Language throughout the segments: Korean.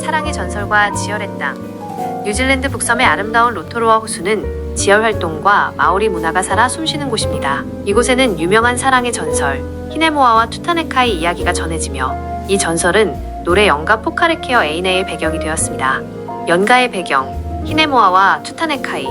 사랑의 전설과 지열의 땅. 뉴질랜드 북섬의 아름다운 로토루아 호수는 지열 활동과 마오리 문화가 살아 숨쉬는 곳입니다. 이곳에는 유명한 사랑의 전설, 히네모아와 투타네카의 이야기가 전해지며 이 전설은 노래 연가 포카레케어 에이네의 배경이 되었습니다. 연가의 배경, 히네모아와 투타네카이.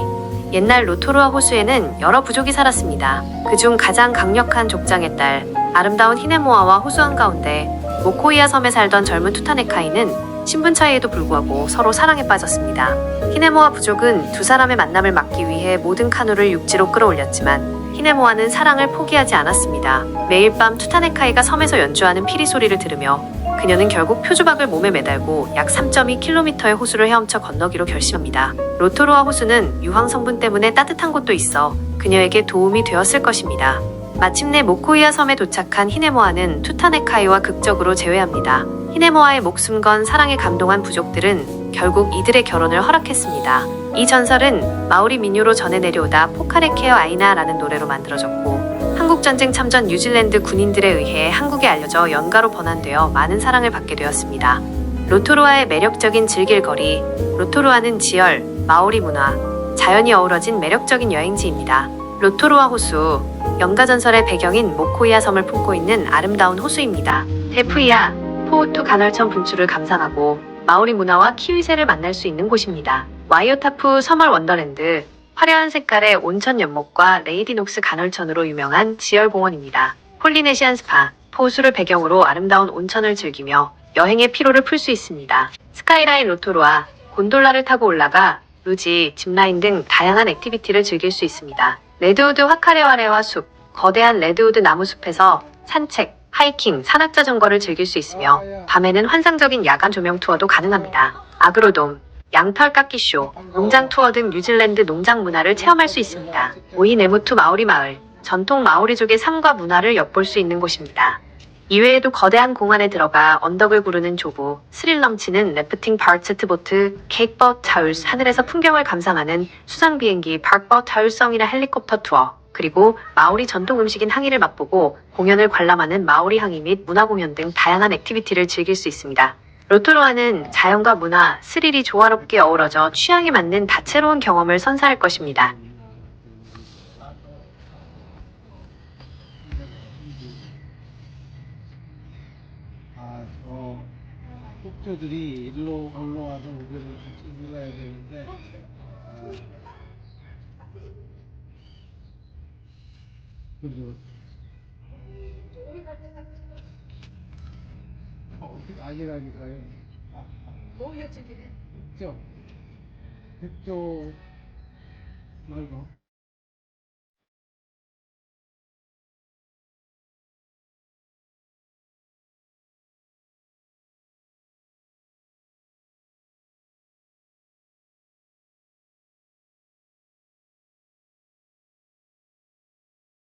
옛날 로토루아 호수에는 여러 부족이 살았습니다. 그중 가장 강력한 족장의 딸, 아름다운 히네모아와 호수 한가운데 모코이아 섬에 살던 젊은 투타네카이는 신분 차이에도 불구하고 서로 사랑에 빠졌습니다. 히네모아 부족은 두 사람의 만남을 막기 위해 모든 카누를 육지로 끌어올렸지만 히네모아는 사랑을 포기하지 않았습니다. 매일 밤 투타네카이가 섬에서 연주하는 피리 소리를 들으며 그녀는 결국 표주박을 몸에 매달고 약 3.2km의 호수를 헤엄쳐 건너기로 결심합니다. 로토루아 호수는 유황 성분 때문에 따뜻한 곳도 있어 그녀에게 도움이 되었을 것입니다. 마침내 모코이아 섬에 도착한 히네모아는 투타네카이와 극적으로 재회합니다. 히네모아의 목숨 건 사랑에 감동한 부족들은 결국 이들의 결혼을 허락했습니다. 이 전설은 마오리 민요로 전해 내려오다 포카레케어 아이나라는 노래로 만들어졌고 한국전쟁 참전 뉴질랜드 군인들에 의해 한국에 알려져 연가로 번안되어 많은 사랑을 받게 되었습니다. 로토루아의 매력적인 즐길 거리, 로토루아는 지열, 마오리 문화, 자연이 어우러진 매력적인 여행지입니다. 로토루아 호수, 연가 전설의 배경인 모코이아 섬을 품고 있는 아름다운 호수입니다. 데프이아, 포우투 간헐천 분출을 감상하고 마오리 문화와 키위새를 만날 수 있는 곳입니다. 와이오타프 서멀 원더랜드, 화려한 색깔의 온천 연못과 레이디녹스 간헐천으로 유명한 지열 공원입니다. 폴리네시안 스파, 포수를 배경으로 아름다운 온천을 즐기며 여행의 피로를 풀 수 있습니다. 스카이라인 로토루아, 곤돌라를 타고 올라가 루지, 짚라인 등 다양한 액티비티를 즐길 수 있습니다. 레드우드 화카레와레와 숲, 거대한 레드우드 나무숲에서 산책, 하이킹, 산악자전거를 즐길 수 있으며 밤에는 환상적인 야간 조명 투어도 가능합니다. 아그로돔, 양털 깎기 쇼, 농장 투어 등 뉴질랜드 농장 문화를 체험할 수 있습니다. 오이네무투 마오리 마을, 전통 마오리족의 삶과 문화를 엿볼 수 있는 곳입니다. 이외에도 거대한 공원에 들어가 언덕을 구르는 조부, 스릴 넘치는 래프팅 파르츠트 보트, 케이크버트 타울스, 하늘에서 풍경을 감상하는 수상 비행기 파크버트 타울성이나 헬리콥터 투어, 그리고 마오리 전통 음식인 항이를 맛보고 공연을 관람하는 마오리 항이 및 문화 공연 등 다양한 액티비티를 즐길 수 있습니다. 로토로아는 자연과 문화, 스릴이 조화롭게 어우러져 취향에 맞는 다채로운 경험을 선사할 것입니다. 숙주들이 일로 올라와서 우리를 같이 놀아야 되는데 아, 그죠? 어, 아니라니까요. 뭐 이어지기래? 백조 백조 말고